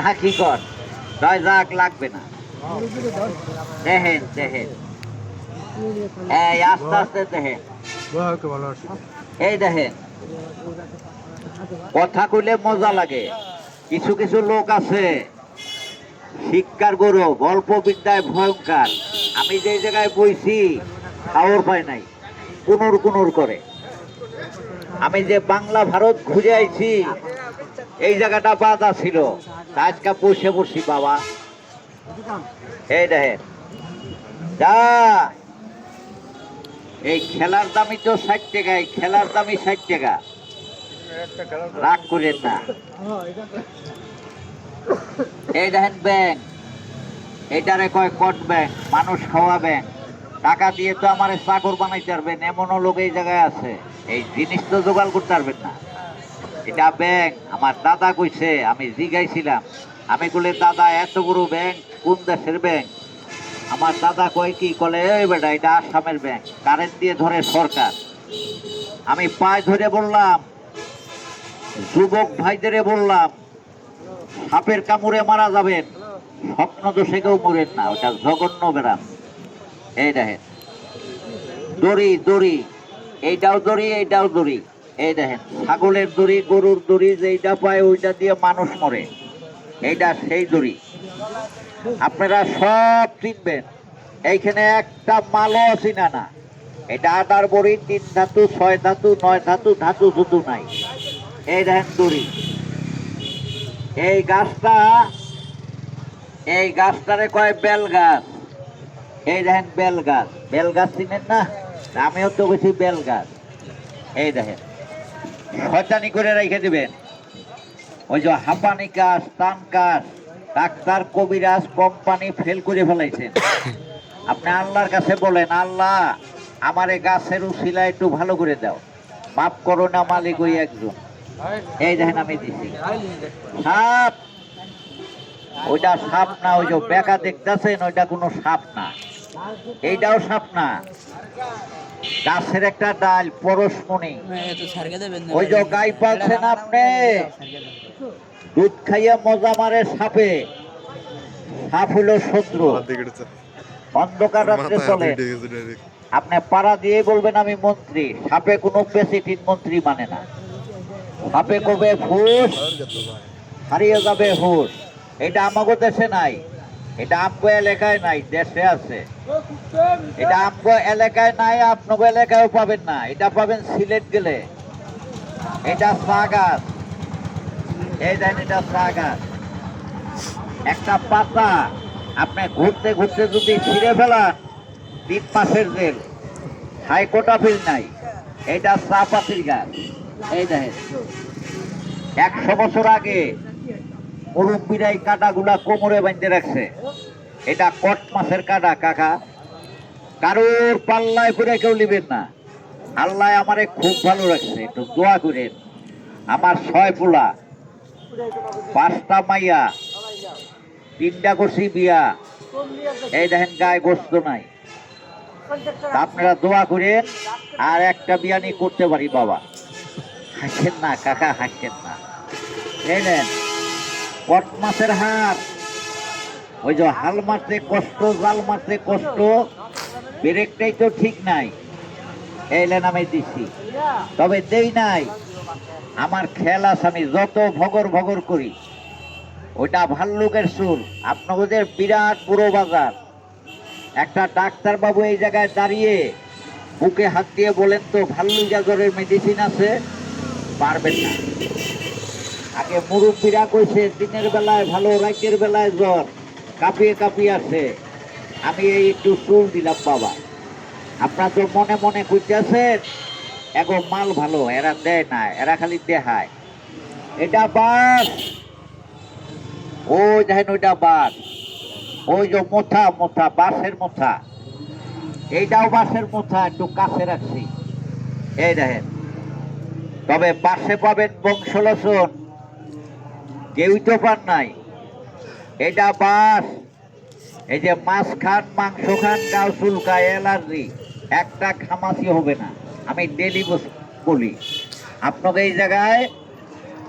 না কি কর? দয় যাক, লাগবে না। দেখেন দেখেন। আস্তে আস্তে দেখেন। এই দেখেন। কথা কইলে মজা লাগে। কিছু কিছু লোক আছে। শিক্ষার গৌরব, অল্প বিদ্যায় ভয়ঙ্কর। আমি যে জায়গায় বইছি খাওয়ার পাই নাই। কুনুর কুনুর করে। আমি যে বাংলা ভারত ঘুরে আইছি এই জায়গাটা বাধা ছিল। আজকে বসে বসি বাবা। এই দেখেন। এই খেলার দামই তো ষাট টাকা, এই খেলার দামই ষাট টাকা। রাগ করেন না। এই দেখেন ব্যাংক। এইটারে কয় কট ব্যাংক, মানুষ খাওয়া ব্যাংক। টাকা দিয়ে তো আমার চাকর বানাইতে পারবেন, এমনও লোক এই জায়গায় আছে। এই জিনিস তো জোগাড় করতে পারবেন না। এটা ব্যাংক আমার দাদা কইছে, আমি জিগাইছিলাম। আমি বলে দাদা, এত বড় ব্যাংক কোন দেশের ব্যাংক আমার দাদা কয় কি, কলে, এই বেটা, এটা আসামের ব্যাংক কারেন্ট দিয়ে ধরে সরকার। আমি পায়ে ধরে বললাম, যুবক ভাইদের বললাম, সাপের কামড়ে মারা যাবেন। স্বপ্ন দোষে কেউ মরেন না, ওটা জঘন্য ব্যারাম। এই দেখেন, দড়ি দড়ি, এইটাও দড়ি এইটাও দড়ি। এই দেখেন, ছাগলের দড়ি, গরুর দড়ি যেইটা পায় ওইটা দিয়ে মানুষ মরে। এইটা সেই দড়ি। আপনারা সব চিনবেন, এইখানে একটা মালও চিনা না। এটা আটার বড়ি, তিন ধাতু, ছয় ধাতু, নয় ধাতু ধাতু শুধু নাই। এই দেখেন দড়ি। এই গাছটা, এই গাছটারে কয় বেল গাছ। এই দেখেন বেল গাছ। বেল গাছ চিনেন না? আমিও তো গেছি বেল গাছ। এই দেখেন। শয়তানি করে রেখে দিবেন। ওই যে হাঁপানি কাজ টান কাজ, ডাক্তার কবিরাজ কোম্পানি ফেল করে ফেলাইছেন। আপনি আল্লাহর কাছে বলেন, আল্লাহ, আমার এই গাছের উশিলা একটু ভালো করে দাও। মাফ করো না মালিক ওই একজন। এই দেখেন আমি দিছি। সাপ, ওইটা সাপ না, ওই যে বেকা দেখতেছেন, ওইটা কোনো সাপ না। এইটাও সাপ না গাছের একটা ডাল পরশমণি। ওই যে গাই পাচ্ছেন আপনি? দুধ খাইয়া মজা মারে সাপে। সাপ হলো শত্রু। অন্ধকার রাত্রে চলে। আপনি পাড়া দিয়ে বলবেন আমি মন্ত্রী। সাপে কোনো প্রেসিডেন্ট মন্ত্রী মানে না। সাপে কবে ফুস হারিয়ে যাবে হুশ। এটা আমাগো দেশে নাই। এটা আমগো এলাকায় নাই দেশে আছে। এটা আমগো এলাকায় নাই আপনাগো এলাকায়ও পাবেন না। এটা পাবেন সিলেট গেলে। এটা চা গাছ এই দেন এটা চা গাছ একটা পাতা আপনি ঘুরতে ঘুরতে যদি ছিঁড়ে ফেলান তিন মাসের জেল। হাইকোর্ট আপিল নাই। এটা চা পাতির গাছ। এই দেখেন একশো বছর আগে মুরব্বীরাই কাটাগুলা কোমরে বাঁধতে রাখছে। এটা কট মাছের কাটা, কাকা। কারোর পাল্লায় করে কেউ নিবেন না। আল্লাহ আমারে খুব ভালো রাখছে, একটু দোয়া করেন। আমার ছয় পোলা, পাঁচটা মাইয়া, তিনটা করছি বিয়া। এই দেখেন গায়ে গোস্ত নাই। আপনারা দোয়া করেন, আর একটা বিয়ানি করতে পারি বাবা। হাসেন না, কাকা, হাসেন না। এই নেন, কট মাছের হাত ওই যে হাল মারতে কষ্ট, জাল মারতে কষ্ট, ব্রেকটাই তো ঠিক নাই। এই লেন আমি দিছি। তবে দেই নাই, আমার খেয়াল আছে আমি যত ভগর ভগর করি। ওটা ভাল্লুকের সুর, আপনাদের বিরাট বুড়ো বাজার। একটা ডাক্তার বাবু এই জায়গায় দাঁড়িয়ে বুকে হাত দিয়ে বলেন তো, ভাল্লুক জ্বরের মেডিসিন আছে? পারবেন না। আগে মুরব্বীরা কইছে, দিনের বেলায় ভালো রাতের বেলায় জ্বর। কাঁপিয়ে কাঁপিয়ে আছে আমি এই একটু চুল দিলাম, বাবা। আপনার তো মনে মনে কইতেছেন এগো, মাল ভালো, এরা দেয় না, এরা খালি দেহায় এটা বাস। ও দেখেন, ওইটা বাস। ওই যে মোথা মোথা বাসের মোথা। এইটাও বাসের মোথা, একটু কাছে রাখছি। এই দেখেন। তবে বাসে পাবেন বংশলসন কেউই তো পান নাই। এটা বাস। এই যে মাছ খান, মাংস খান গাও চুলকায় অ্যালার্জি একটা খামাসি হবে না। আমি ডেলি বলি, আপনাকে এই জায়গায়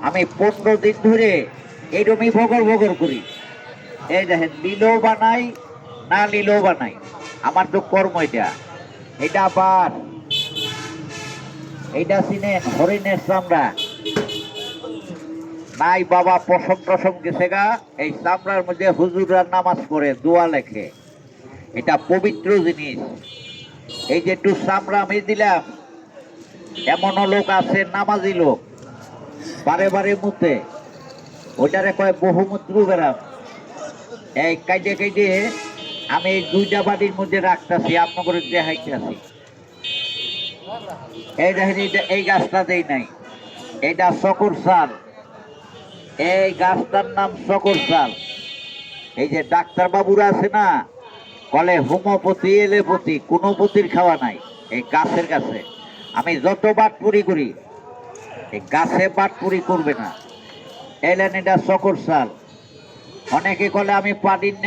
আমি পনেরো দিন ধরে এইরকমই ভগর ভগর করি। এই দেখেন, নিলেও বানাই, না নিলেও বানাই। আমার তো কর্ম এটা। এটা আবার এইটা চিনেন, হরিণের চামড়া। নাই বাবা পশম টসম গেছে গা। এই চামড়ার মধ্যে হুজুররা নামাজ পড়ে, দোয়া লেখে। এটা পবিত্র জিনিস। এই যে একটু চামড়া আমি দিলাম, এমনও লোক আছে, নামাজি লোক, বারে বারে মুতে। ওইটারে কয় বহুমূত্র বেরাম এই কাইডে কাইডে আমি এই দুইটা বাড়ির মধ্যে রাখতেছি আপনার দেখাইতে আছি এই দেখেন, এই গাছটা দেই নাই। এটা শকুর সাল এই গাছটার নাম সকর সাল এই যে ডাক্তার বাবুরা আছে না, বলে হোমোপতি এলোপতি কোনো পতির খাওয়া নাই এই গাছের কাছে। আমি যত বাটপুরি করি, এই গাছে বাটপুরি করবে না। এলেন এটা সকর সাল অনেকে কলে আমি পাটির